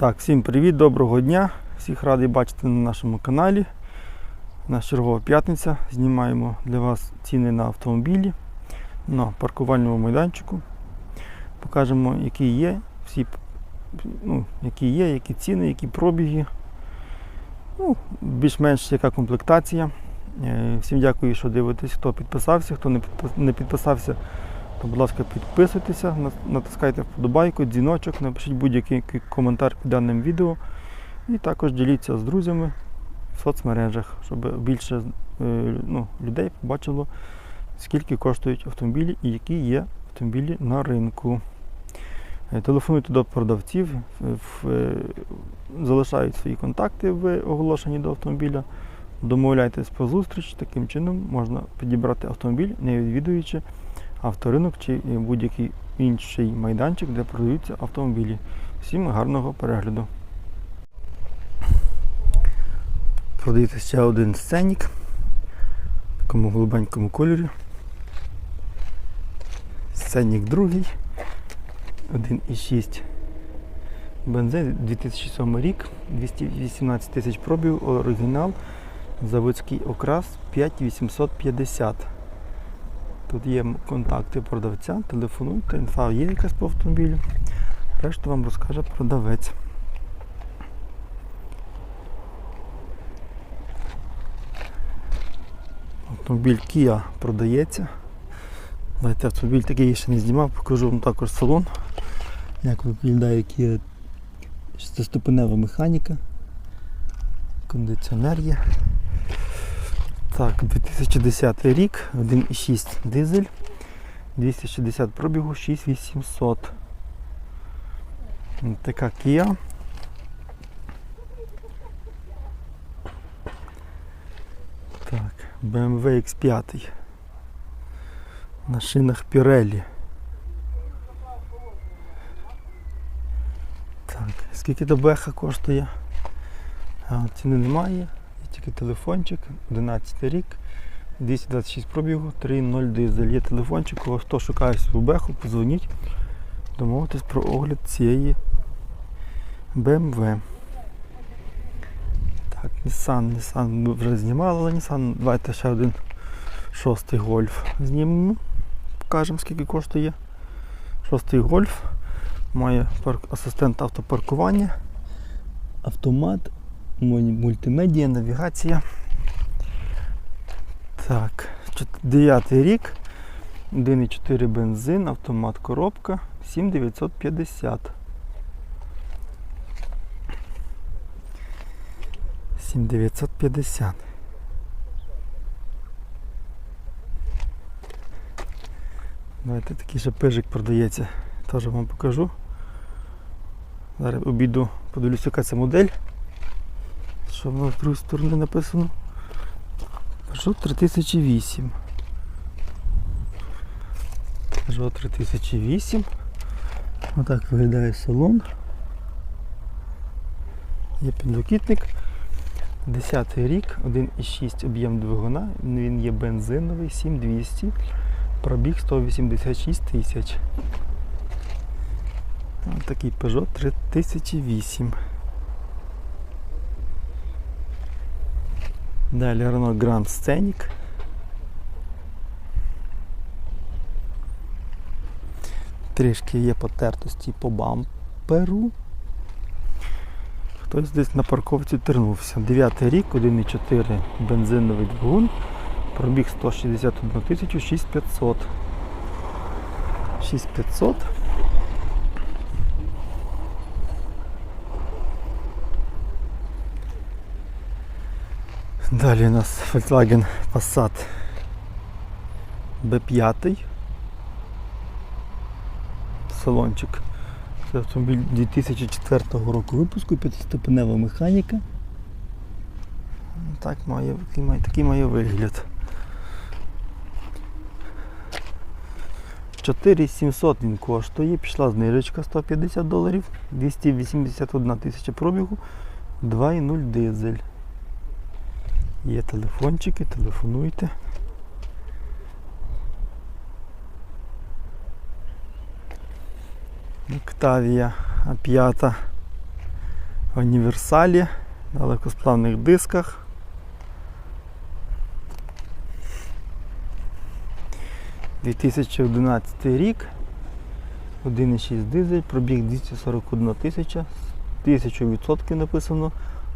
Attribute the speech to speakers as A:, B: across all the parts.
A: Так, всім привіт, доброго дня. Всіх радий бачити на нашому каналі. У нас чергова п'ятниця. Знімаємо для вас ціни на автомобілі на паркувальному майданчику. Покажемо, які є, всі, ну, які є, які ціни, які пробіги. Ну, більш-менш яка комплектація. Е, Всім дякую, що дивитесь, хто підписався, хто не підписався, то, будь ласка, підписуйтеся, натискайте вподобайку, дзвіночок, напишіть будь-який коментар під даним відео. І також діліться з друзями в соцмережах, щоб більше е, ну, людей побачило, скільки коштують автомобілі і які є автомобілі на ринку. Е, Телефонуйте до продавців, е, залишають свої контакти в оголошенні до автомобіля. Домовляйтесь про зустріч, таким чином можна підібрати автомобіль, не відвідуючи авторинок чи будь-який інший майданчик, де продаються автомобілі. Всім гарного перегляду. Продається ще один сценік в такому голубенькому кольорі. Сценік другий. 1,6 бензин 2007 рік, 218 тисяч пробів, оригінал, заводський окрас 5850. Тут є контакти продавця, телефонуйте, інфа є якась по автомобілю. Решту вам розкаже продавець. Автомобіль Kia продається. Давайте автомобіль такий я ще не знімав, покажу вам також салон. Як виглядає Kia шестиступенева механіка. Кондиціонер є. Так, 2010 рік, 1,6 дизель, 260 пробігу, 6800. Така Kia. Так, BMW X5. На шинах Pirelli. Так, скільки до беха коштує? А, ціни немає, тільки телефончик, 11 рік, 226 пробігу, 3.0 дизель. Є телефончик, кого хто шукає свою беху, позвоніть, домовитись про огляд цієї BMW. Так, Nissan, Nissan вже знімали, але Nissan, давайте ще один шостий гольф знімемо. Покажемо скільки коштує. Шостий гольф. Має парк, асистент автопаркування, автомат, муль- мультимедіа, навігація. Так, 9 рік, 1,4 бензин, автомат коробка, 7950. 7950. Давайте такий ще пижик продається. Теж вам покажу. Зараз обійду, подивлюся, яка це модель. Що воно з другої сторони написано? Peugeot 3008. Peugeot 3008. Отак виглядає салон. Є підлокітник. 10 рік, 1,6 об'єм двигуна, він є бензиновий, 7200, пробіг 186 тисяч. Такий Peugeot 3008. Далі Renault Grand Scenic. Трішки є потертості по бамперу. Хтось десь на парковці тернувся. 9 рік, 1,4 бензиновий двигун. Пробіг 161 тисячу 6500. Далі у нас Volkswagen Passat B5. Салончик. Це автомобіль 2004 року випуску, п'ятиступенева механіка. Так має, такий має, вигляд. 4700 він коштує, пішла знижечка 150 доларів, 281 тисяча пробігу, 2,0 дизель. Є телефончики, телефонуйте. Октавія А5 універсалі на легкосплавних дисках. «2011 рік, 1,6 дизель, пробіг 241 тисяча, 1000% написано,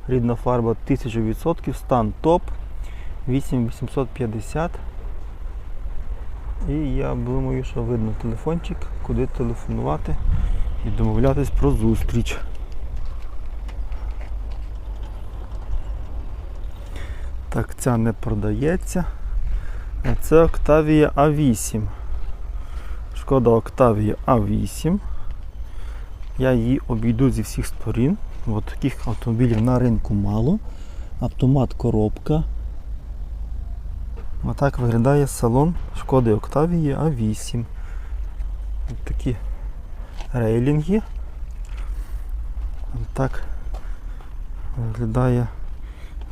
A: рідна фарба 1000%, стан топ, 8850. І я думаю, що видно телефончик, куди телефонувати і домовлятись про зустріч. Так, ця не продається. А це Octavia A8. Шкода Octavia A8. Я її обійду зі всіх сторін. От таких автомобілів на ринку мало. Автомат коробка. Отак виглядає салон шкоди Октавії А8. От такі рейлінги. Так виглядає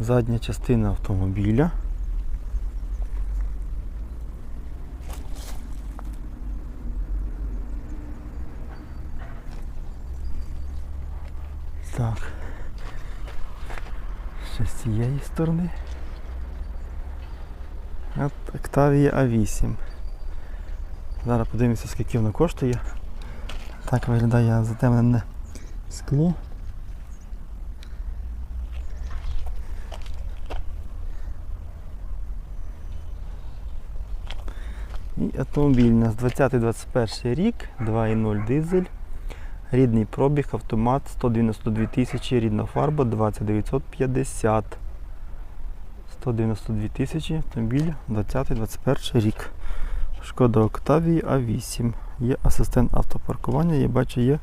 A: задня частина автомобіля. Так. Ще з цієї сторони. От Octavia A8. Зараз подивимося, скільки воно коштує. Так виглядає затемнене скло. І автомобіль у нас 20-21 рік, 2.0 дизель. Рідний пробіг, автомат 192 тисячі, рідна фарба 20950. 192 тисячі, автомобіль 20-21 рік. Шкода Octavia A8. Є асистент автопаркування, я бачу, є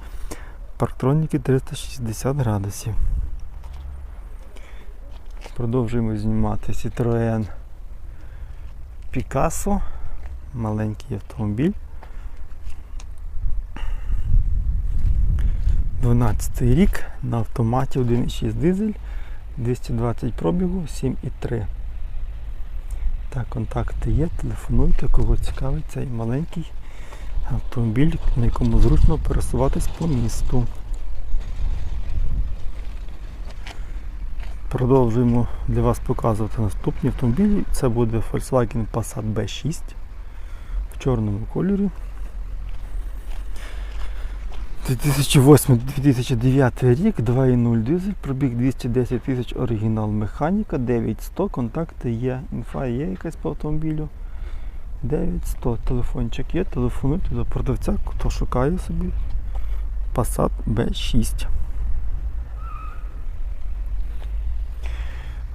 A: парктроніки 360 градусів. Продовжуємо знімати Citroën Picasso. Маленький автомобіль. 12 рік на автоматі 1,6 дизель, 220 пробігу, 7,3. Так, контакти є, телефонуйте, кого цікавить цей маленький автомобіль, на якому зручно пересуватись по місту. Продовжуємо для вас показувати наступні автомобілі. Це буде Volkswagen Passat B6 в чорному кольорі. 2008-2009 рік, 2.0 дизель, пробіг 210 тисяч оригінал механіка, 9100, контакти є, інфа є якась по автомобілю. 9100, телефончик є, телефонуйте до продавця, хто шукає собі Passat B6.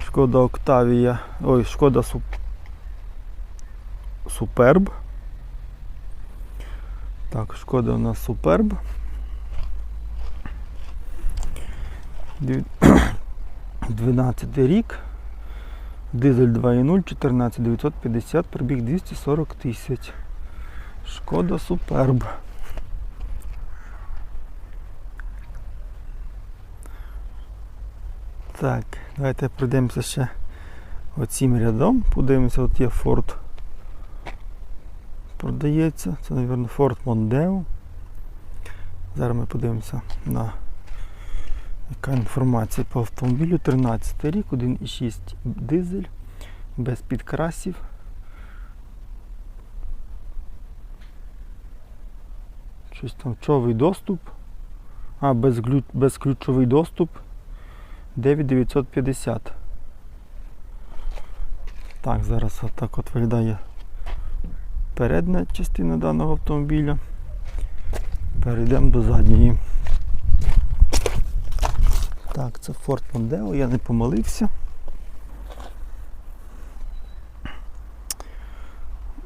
A: Шкода Octavia, ой, шкода Суп... Superb. Так, шкода у нас Superb. Дві- 12 рік. Дизель 2.0, 14950, пробіг 240 тисяч. Шкода Суперб. Так, давайте пройдемося ще оцім рядом. Подивимося, от є Ford. Продається. Це, мабуть, Ford Mondeo. Зараз ми подивимося на яка інформація по автомобілю. 13 рік, 1,6 дизель, без підкрасів. Щось там човий доступ. А, безглю... безключовий доступ. 9950. Так, зараз отак от виглядає передня частина даного автомобіля. Перейдемо до задньої. Так, це Ford Mondeo, я не помилився.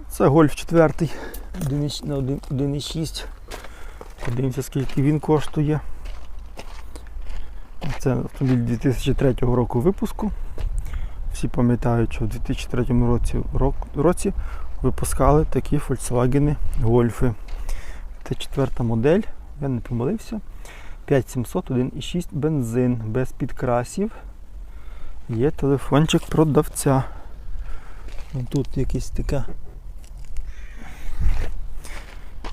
A: Це Golf 4 на 1,6. Подивимося, скільки він коштує. Це автомобіль 2003 року випуску. Всі пам'ятають, що в 2003 році, році випускали такі Volkswagen Golf. Це четверта модель, я не помилився. 5700 1,6 бензин без підкрасів. Є телефончик продавця. Тут якась така.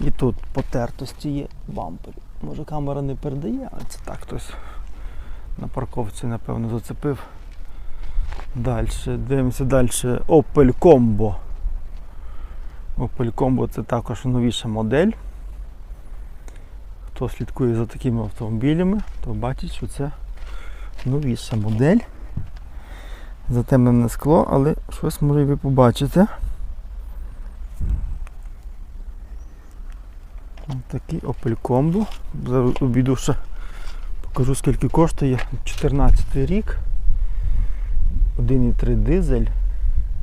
A: І тут потертості є бампер. Може камера не передає, але це так хтось На парковці, напевно, зацепив. Далі, дивимося далі. Opel Combo. Opel Combo це також новіша модель. Хто слідкує за такими автомобілями, то бачить, що це новіша модель. Затемнене скло, але щось може ви побачите. Такий Opel Combo. Зараз обійду ще покажу скільки коштує. 14 рік. 1,3 дизель.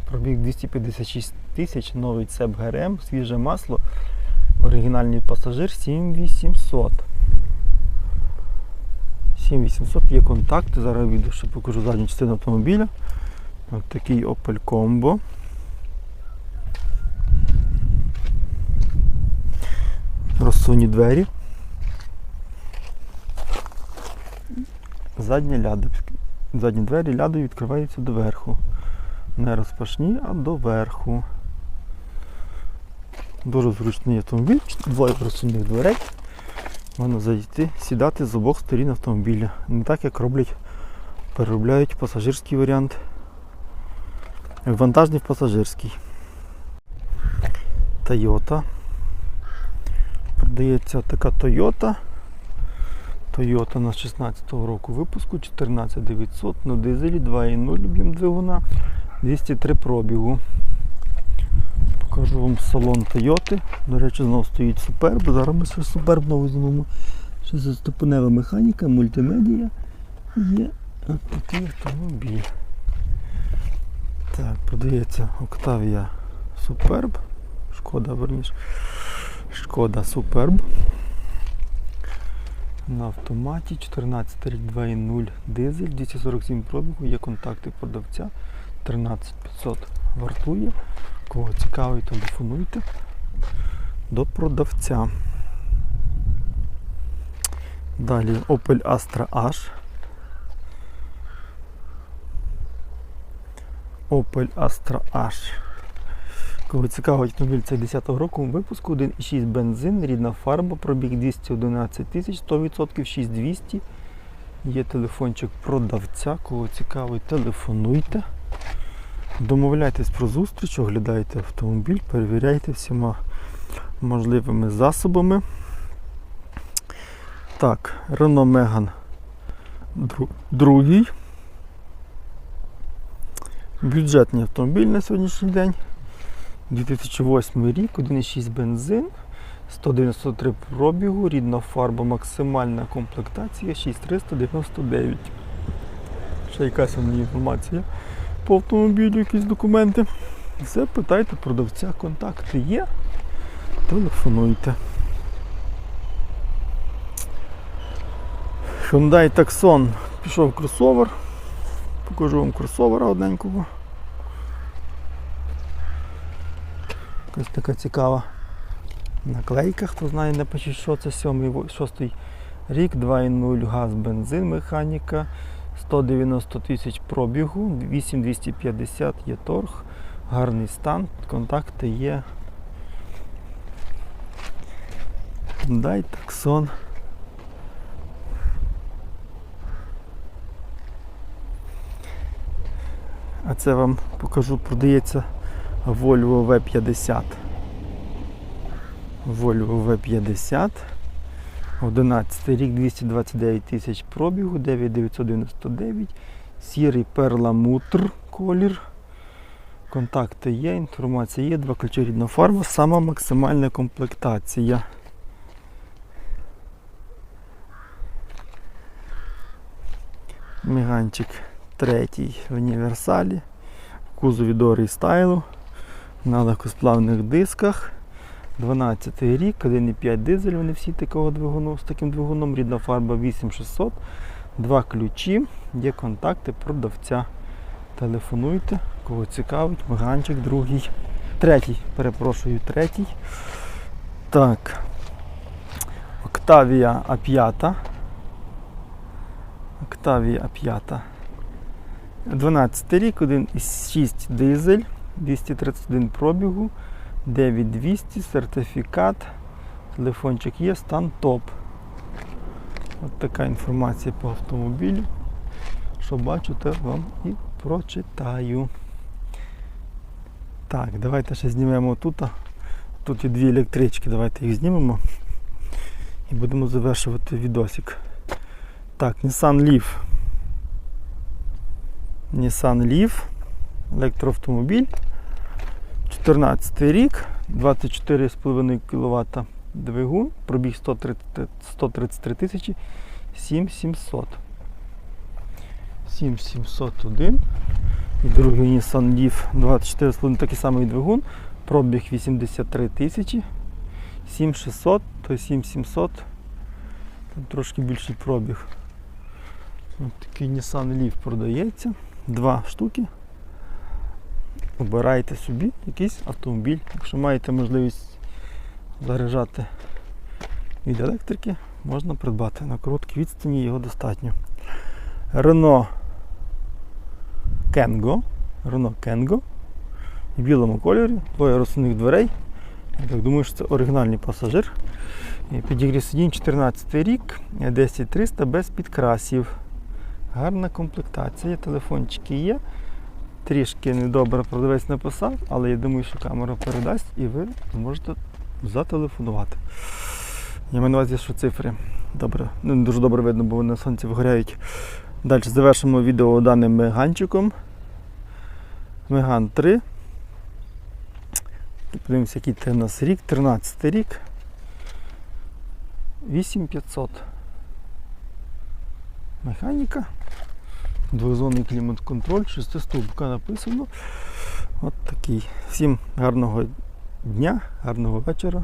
A: Пробіг 256 тисяч, новий цеп ГРМ, свіже масло, оригінальний пасажир 7800. 7800 є контакти, зараз відео ще покажу задню частину автомобіля. Ось такий Opel Combo. Розсуні двері. Задня ляда. Задні двері лядою відкриваються доверху. Не розпашні, а доверху. Дуже зручний автомобіль, двоє розсувних дверей. Можна зайти, сідати з обох сторін автомобіля. Не так, як роблять, переробляють пасажирський варіант. Вантажний в пасажирський. Toyota. Продається така Toyota. Toyota на 16-го року випуску 14900 на дизелі 2.0 об'єм двигуна 203 пробігу. Покажу вам салон Toyota. До речі, знову стоїть Superb. Зараз ми ще Superb знову знімемо. Ще за ступенева механіка, мультимедія. Є такий автомобіль. Так, продається Octavia Superb. Шкода, верніше. Шкода Superb. На автоматі 14 рік 2.0 дизель, 247 пробігу, є контакти продавця, 13500 вартує. Кого цікавить, телефонуйте до продавця. Далі Opel Astra H. Opel Astra H. Кого цікавить автомобіль це 10-го року випуску, 1,6 бензин, рідна фарба, пробіг 211 тисяч, 100%, 6200. Є телефончик продавця, кого цікавить, телефонуйте. Домовляйтесь про зустріч, оглядайте автомобіль, перевіряйте всіма можливими засобами. Так, Renault Megane другий. Бюджетний автомобіль на сьогоднішній день. 2008 рік, 1,6 бензин, 193 пробігу, рідна фарба, максимальна комплектація 6399. Ще якась вам є інформація по автомобілю, якісь документи. Все, питайте продавця, контакти є. Телефонуйте. Hyundai Tucson пішов кросовер. Покажу вам кросовера одненького. Якась така цікава наклейка, хто знає, напишіть, що це 7 шостий рік, 2.0 газ, бензин, механіка, 190 тисяч пробігу, 8250 є торг, гарний стан, контакти є. Дай таксон. А це вам покажу, продається Volvo V50. Volvo V50. 11 рік 229 тисяч пробігу, 9999. Сірий перламутр колір. Контакти є, інформація є, два ключі рідна фарба, сама максимальна комплектація. Міганчик третій в універсалі. В кузові дори стайлу. На легкосплавних дисках. 12 рік, 1,5 дизель, вони всі такого двигуну, з таким двигуном, рідна фарба 8600, два ключі, є контакти продавця. Телефонуйте, кого цікавить, меганчик другий. Третій, перепрошую, третій. Так. Octavia A5. Octavia A5. 12 рік, 1,6 дизель, 231 пробігу. 9200, сертифікат, телефончик є, стан топ. От така інформація по автомобілю. що бачу, те вам і прочитаю. Так, давайте ще знімемо тут. Тут є дві електрички, давайте їх знімемо. І будемо завершувати відосик. Так, Nissan Leaf. Nissan Leaf. Електроавтомобіль. 14 рік, 24,5 кВт двигун, пробіг 130 133 тисячі 7700. 7701. І другий Nissan Leaf 24,5 такий самий двигун, пробіг 83 тисячі 7600, то 7700. Там трошки більший пробіг. Ось такий Nissan Leaf продається. Два штуки. Обирайте собі якийсь автомобіль. Якщо маєте можливість заряджати від електрики, можна придбати. На короткій відстані його достатньо. Renault Kengo. Renault Kengo в білому кольорі, двоє розсувних дверей. Я так думаю, що це оригінальний пасажир. Підігрів сидінь 14 рік, 10300 без підкрасів. Гарна комплектація, телефончики є. Трішки недобре продавець написав, але я думаю, що камера передасть і ви зможете зателефонувати. Я маю на увазі, що цифри добре, ну дуже добре видно, бо вони на сонці вигоряють. Далі завершимо відео даним меганчиком. Меган 3. Подивимося, який це у нас рік, 13 рік. 8500. Механіка. Двозонний клімат-контроль, шестистовбука написано. От такий. Всім гарного дня, гарного вечора.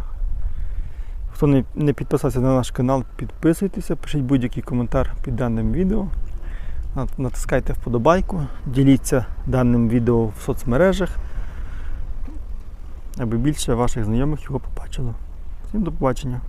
A: Хто не, не підписався на наш канал, підписуйтеся, пишіть будь-який коментар під даним відео. Натискайте вподобайку, діліться даним відео в соцмережах, аби більше ваших знайомих його побачило. Всім до побачення!